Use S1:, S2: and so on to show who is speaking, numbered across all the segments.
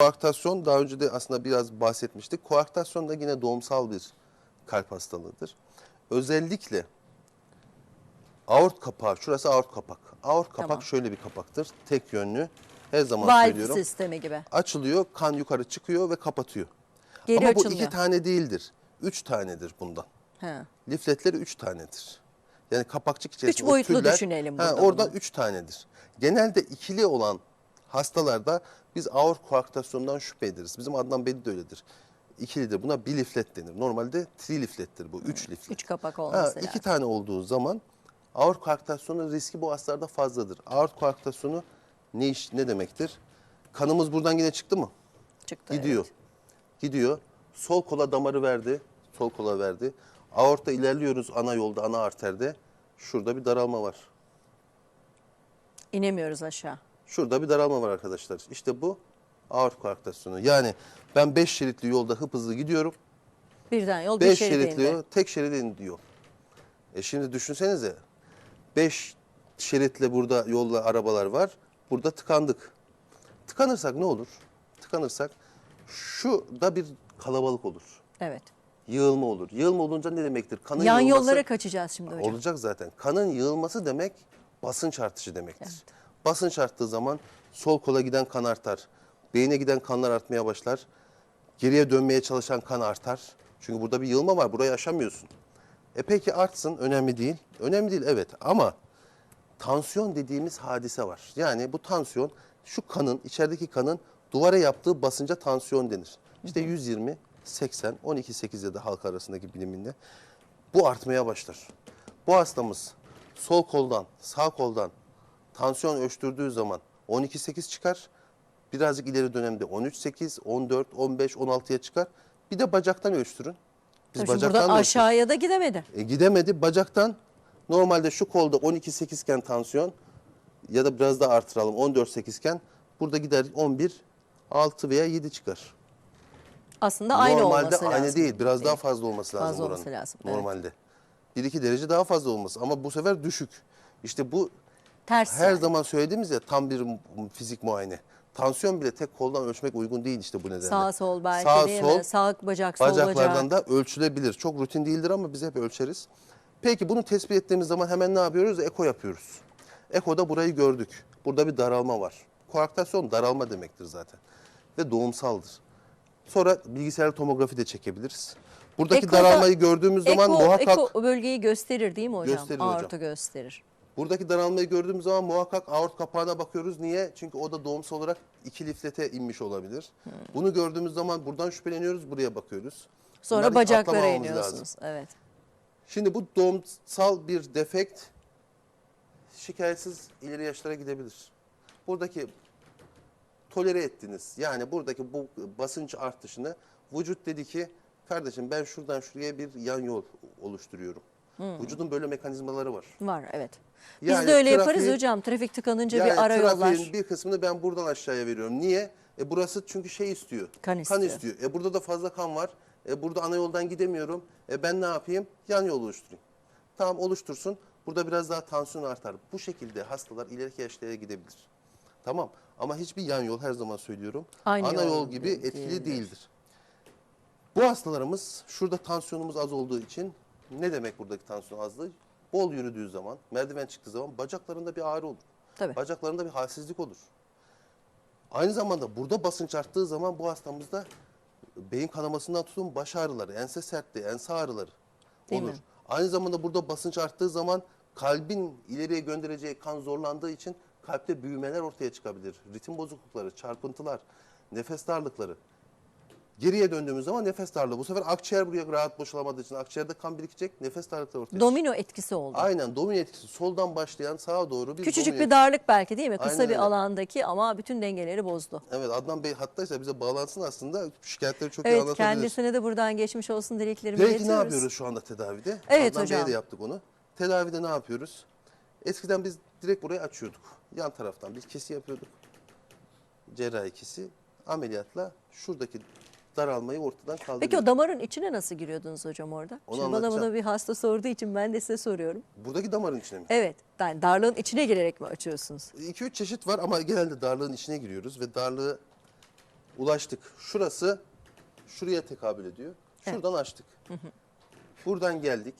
S1: Koaktasyon daha önce de aslında biraz bahsetmiştik. Koaktasyon da yine doğumsal bir kalp hastalığıdır. Özellikle aort kapağı, şurası aort kapak. Aort kapak
S2: Tamam.
S1: şöyle bir kapaktır. Tek yönlü. Her zaman
S2: Valve
S1: söylüyorum.
S2: sistemi gibi.
S1: Açılıyor, kan yukarı çıkıyor ve kapatıyor.
S2: Geri
S1: Ama bu iki tane değildir. Üç tanedir bundan.
S2: Ha.
S1: Lifletleri üç tanedir. Yani kapakçık içerisinde o
S2: boyutlu
S1: tüller-
S2: düşünelim
S1: Ha,
S2: burada
S1: oradan
S2: bunu.
S1: üç tanedir. Genelde ikili olan hastalarda biz aort koaktasyondan şüphe ederiz. Bizim Adnan Bey de öyledir. İkilidir. Buna biliflet denir. Normalde triliflettir bu. Üç liflet.
S2: Üç kapak
S1: Ha,
S2: olması
S1: iki
S2: lazım.
S1: tane olduğu zaman aort koaktasyonu riski bu hastalarda fazladır. Aort koaktasyonu ne iş ne demektir? Kanımız buradan yine çıktı mı?
S2: Çıktı,
S1: Gidiyor.
S2: evet.
S1: Gidiyor. Sol kola damarı verdi. Sol kola verdi. Aorta ilerliyoruz ana yolda, ana arterde. Şurada bir daralma var.
S2: İnemiyoruz aşağı.
S1: Şurada bir daralma var arkadaşlar. İşte bu aort koaktasyonu. Yani ben 5 şeritli yolda hıp hızlı gidiyorum.
S2: Birden yol bir
S1: 5
S2: şeride
S1: şeritli yol tek şeride iniyor. E şimdi düşünsenize 5 şeritle burada yolla arabalar var. Burada tıkandık. Tıkanırsak ne olur? Tıkanırsak şu da bir kalabalık olur.
S2: Evet.
S1: Yığılma olur. Yığılma olunca ne demektir? Kanın
S2: Yan
S1: yığılması
S2: yollara kaçacağız şimdi hocam.
S1: olacak zaten. Kanın yığılması demek basınç artışı demektir. Basınç arttığı zaman sol kola giden kan artar. Beyne giden kanlar artmaya başlar. Geriye dönmeye çalışan kan artar. Çünkü burada bir yığılma var. Burayı aşamıyorsun. E peki artsın önemli değil. Önemli değil evet ama tansiyon dediğimiz hadise var. Yani bu tansiyon şu kanın içerideki kanın duvara yaptığı basınca tansiyon denir. İşte 120, 80, 12, 8 ya da halk arasındaki biliminde bu artmaya başlar. Bu hastamız sol koldan, sağ koldan tansiyon ölçtürdüğü zaman 12-8 çıkar. Birazcık ileri dönemde 13-8, 14, 15, 16'ya çıkar. Bir de bacaktan ölçtürün. Biz
S2: şimdi buradan
S1: da ölçüyoruz.
S2: aşağıya da gidemedi.
S1: E, gidemedi. Bacaktan normalde şu kolda 12-8 iken tansiyon ya da biraz daha artıralım 14-8 iken burada gider 11, 6 veya 7 çıkar.
S2: Aslında aynı
S1: Normalde
S2: olması lazım.
S1: aynı değil. Biraz daha fazla olması lazım
S2: Fazla
S1: buranın.
S2: olması lazım, evet.
S1: Normalde. 1-2 derece daha fazla olması ama bu sefer düşük. İşte bu
S2: Ters
S1: her
S2: yani.
S1: zaman söylediğimiz ya tam bir fizik muayene. Tansiyon bile tek koldan ölçmek uygun değil işte bu nedenle.
S2: Sağ sol belki
S1: Sağ,
S2: değil
S1: sol,
S2: mi? Sağ bacak, sol
S1: bacaklardan
S2: bacak.
S1: da ölçülebilir. Çok rutin değildir ama biz hep ölçeriz. Peki bunu tespit ettiğimiz zaman hemen ne yapıyoruz? Eko yapıyoruz. Eko'da burayı gördük. Burada bir daralma var. Koaktasyon daralma demektir zaten. Ve doğumsaldır. Sonra bilgisayar tomografi de çekebiliriz. Buradaki
S2: Eko'da-
S1: daralmayı gördüğümüz zaman
S2: Eko,
S1: muhakkak
S2: eko bölgeyi gösterir değil mi hocam?
S1: Gösterir hocam.
S2: Aorta gösterir.
S1: Buradaki daralmayı gördüğümüz zaman muhakkak aort kapağına bakıyoruz. Niye? Çünkü o da doğumsal olarak iki liflete inmiş olabilir.
S2: Hmm.
S1: Bunu gördüğümüz zaman buradan şüpheleniyoruz, buraya bakıyoruz.
S2: Sonra
S1: Bunları
S2: bacaklara iniyorsunuz.
S1: lazım.
S2: Evet.
S1: Şimdi bu doğumsal bir defekt şikayetsiz ileri yaşlara gidebilir. Buradaki tolere ettiniz. Yani buradaki bu basınç artışını vücut dedi ki kardeşim ben şuradan şuraya bir yan yol oluşturuyorum. Vücudun böyle mekanizmaları var.
S2: Var evet. Biz
S1: Yani
S2: de öyle
S1: trafiğin-
S2: yaparız hocam. Trafik tıkanınca
S1: Yani
S2: bir ara yollar.
S1: bir kısmını ben buradan aşağıya veriyorum. Niye? E burası çünkü şey istiyor.
S2: Kan istiyor.
S1: istiyor. E burada da fazla kan var. E burada ana yoldan gidemiyorum. E ben ne yapayım? Yan yol oluşturayım. Tamam oluştursun. Burada biraz daha tansiyon artar. Bu şekilde hastalar ileriki yaşlara gidebilir. Tamam ama hiçbir yan yol her zaman söylüyorum.
S2: Aynı
S1: ana
S2: yol
S1: yol gibi etkili
S2: değildir.
S1: değildir. Bu hastalarımız şurada tansiyonumuz az olduğu için ne demek buradaki tansiyon azlığı? Bol yürüdüğü zaman, merdiven çıktığı zaman bacaklarında bir ağrı olur.
S2: Tabii.
S1: Bacaklarında bir halsizlik olur. Aynı zamanda burada basınç arttığı zaman bu hastamızda beyin kanamasından tutun baş ağrıları, ense sertliği, ense ağrıları
S2: Değil
S1: olur.
S2: mi?
S1: Aynı zamanda burada basınç arttığı zaman kalbin ileriye göndereceği kan zorlandığı için kalpte büyümeler ortaya çıkabilir. Ritim bozuklukları, çarpıntılar, nefes darlıkları. Geriye döndüğümüz zaman nefes darlığı. Bu sefer akciğer buraya rahat boşalamadığı için akciğerde kan birikecek, nefes darlıkları ortaya çıkacak.
S2: Domino etkisi oldu.
S1: Aynen domino etkisi. Soldan başlayan sağa doğru bir
S2: Küçücük
S1: domino
S2: bir darlık belki değil mi? Kısa
S1: Aynen
S2: bir
S1: öyle.
S2: alandaki ama bütün dengeleri bozdu.
S1: Evet Adnan Bey hattaysa bize bağlansın aslında şikayetleri çok iyi
S2: Evet
S1: anlatabilir.
S2: kendisine de buradan geçmiş olsun dileklerimi
S1: Peki ne yapıyoruz şu anda tedavide?
S2: Evet
S1: Adnan
S2: hocam.
S1: Bey'e de yaptık onu. Tedavide ne yapıyoruz? Eskiden biz direkt burayı açıyorduk. Yan taraftan bir kesi yapıyorduk. Cerrahi kesi. Ameliyatla şuradaki daralmayı ortadan kaldırıyorduk.
S2: Peki o damarın içine nasıl giriyordunuz hocam orada?
S1: Onu
S2: Şimdi bana bunu bir hasta sorduğu için ben de size soruyorum.
S1: Buradaki damarın içine mi?
S2: Evet, yani darlığın içine girerek mi açıyorsunuz?
S1: 2-3 çeşit var ama genelde darlığın içine giriyoruz ve darlığı ulaştık. Şurası şuraya tekabül ediyor. Şuradan açtık. Buradan geldik.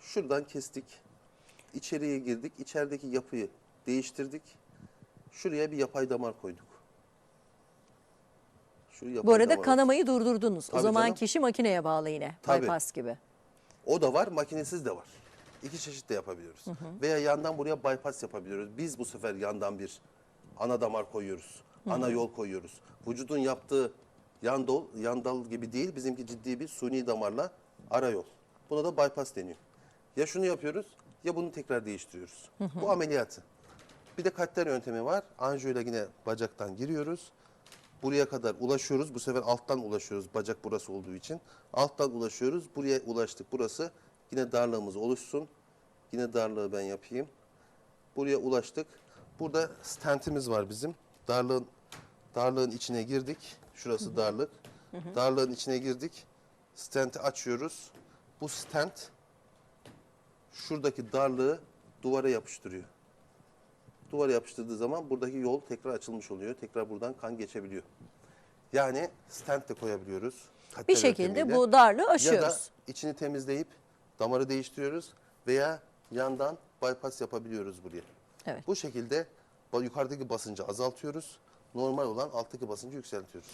S1: Şuradan kestik. İçeriye girdik. İçerideki yapıyı değiştirdik. Şuraya bir yapay damar koyduk. Şu yapay
S2: Bu arada
S1: damar
S2: kanamayı durdurdunuz. o
S1: Tabii
S2: zaman
S1: canım.
S2: kişi makineye bağlı yine.
S1: Tabii.
S2: Bypass gibi.
S1: O da var, makinesiz de var. İki çeşit de yapabiliyoruz. Veya yandan buraya bypass yapabiliyoruz. Biz bu sefer yandan bir ana damar koyuyoruz. Ana yol koyuyoruz. Vücudun yaptığı yan dol, yan dal gibi değil. Bizimki ciddi bir suni damarla ara yol. Buna da bypass deniyor. Ya şunu yapıyoruz ya bunu tekrar değiştiriyoruz. Bu ameliyatı. Bir de katter yöntemi var. Anjiyoyla yine bacaktan giriyoruz. Buraya kadar ulaşıyoruz. Bu sefer alttan ulaşıyoruz. Bacak burası olduğu için. Alttan ulaşıyoruz. Buraya ulaştık. Burası yine darlığımız oluşsun. Yine darlığı ben yapayım. Buraya ulaştık. Burada stentimiz var bizim. Darlığın darlığın içine girdik. Şurası darlık. Darlığın içine girdik. Stenti açıyoruz. Bu stent şuradaki darlığı duvara yapıştırıyor duvara yapıştırdığı zaman buradaki yol tekrar açılmış oluyor. Tekrar buradan kan geçebiliyor. Yani stent de koyabiliyoruz.
S2: Bir şekilde bu darlığı
S1: Ya da
S2: aşıyoruz.
S1: içini temizleyip damarı değiştiriyoruz veya yandan bypass yapabiliyoruz buraya.
S2: Evet.
S1: Bu şekilde yukarıdaki basıncı azaltıyoruz. Normal olan alttaki basıncı yükseltiyoruz.